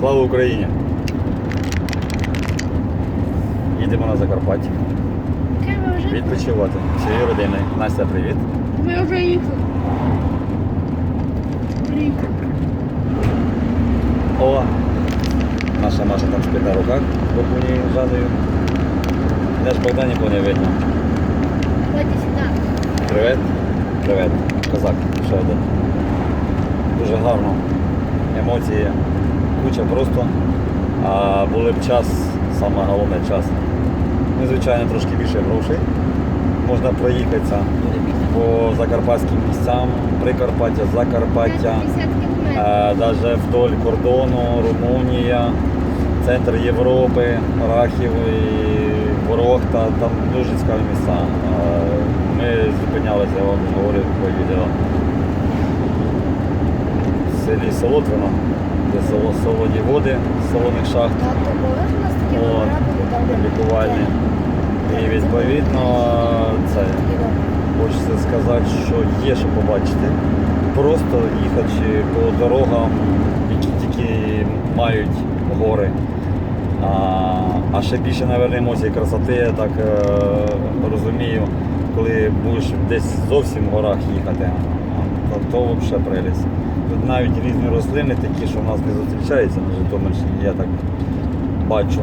Слава Україні! Їдемо на Закарпаття. Відпочивати всією родиною. Настя, привіт. ми вже їхали. О! Наша Маша там спить на руках з бабунею Жаною. Де ж Богданіку не видно. Привіт. Привіт. Козак. Ще один. Дуже гарно. Емоції. Куча просто. А були б час, саме головне час. Ну, звичайно, трошки більше грошей. Можна проїхатися по закарпатським місцям, Прикарпаття, Закарпаття. 50 кілометрів. Даже вдоль кордону, Румунія, центр Європи, Рахів і Ворохта, там дуже цікаві місця. Ми зупинялися, я вам говорив по відео. Селі Солотвино, де село солоні води, з солоних шахт, От, лікувальні. І відповідно це Хочеться сказати, що є що побачити. Просто їхати по дорогам, які тільки мають гори. А, а ще більше, мабуть, емоцій красоти, я так е, розумію, коли будеш десь зовсім в горах їхати, то, взагалі прелість. Тут навіть різні рослини такі, що в нас не зустрічаються на Житомирщині, я так бачу,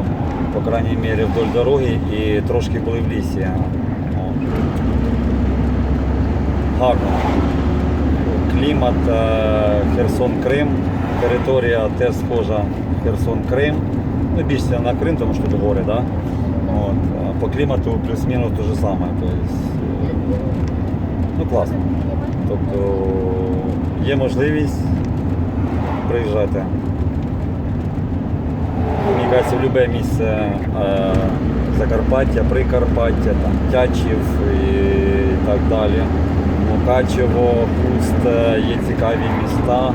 по крайній мірі вдоль дороги і трошки були в лісі. Гарно. Клімат е, Херсон-Крим, територія теж схожа Херсон-Крим. Ну, більше на Крим, тому що тут гори, да? От. По клімату плюс-мінус те же саме. Ну класно. Тобто є можливість, приїжджайте. Мені кажеться, в будь-яке місце е, Закарпаття, Прикарпаття, там, Тячів і так далі. Мукачево, Хуст, е, є цікаві міста,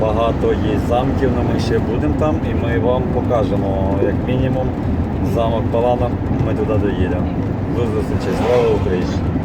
багато є замків, але ми ще будемо там і ми вам покажемо, як мінімум, замок Паланок, ми туди доїдемо. До зустрічі, слава Україні!